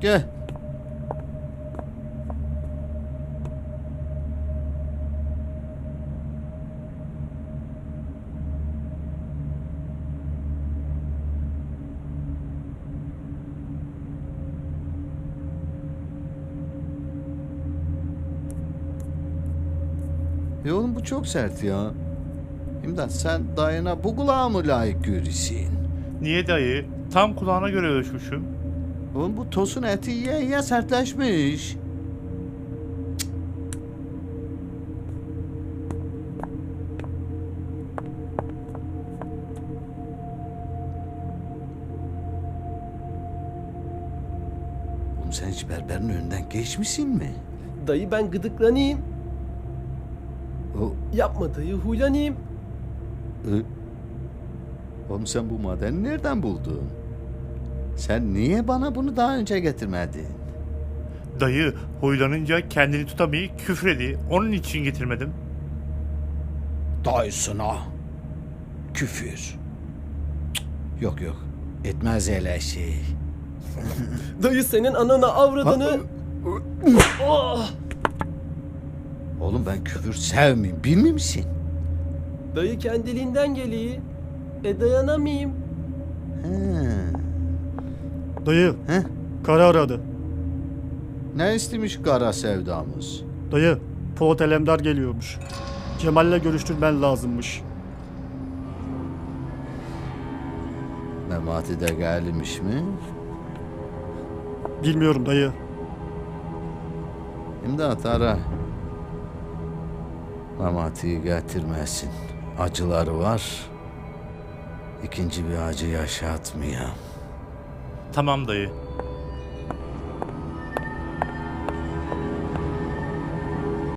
Gel. E oğlum bu çok sert ya. İmdat sen dayına bu kulağa mı layık görürsün? Niye dayı? Tam kulağına göre ölçmüşüm. Oğlum bu tosun eti yiye yiye sertleşmiş. Oğlum sen hiç berberin önünden geçmişsin mi? Dayı ben gıdıklanayım. O, Yapma dayı huylanayım. ı- Oğlum sen bu madeni nereden buldun? Sen niye bana bunu daha önce getirmedin? Dayı huylanınca kendini tutamayıp küfredi. Onun için getirmedim. Dayısına küfür. Cık, Yok yok etmez öyle şey. Dayı senin anana avradını... Oğlum ben küfür sevmeyeyim bilmiyor musun? Dayı kendiliğinden geliyor. E dayanamayayım. He. Dayı, He? karı aradı. Ne istemiş kara sevdamız? Dayı, Polat Alemdar geliyormuş. Cemal'le görüştürmen lazımmış. Memati de gelmiş mi? Bilmiyorum dayı. İmdat ara. Memati'yi getirmesin. Acıları var. İkinci bir acı yaşatmayayım. Tamam dayı.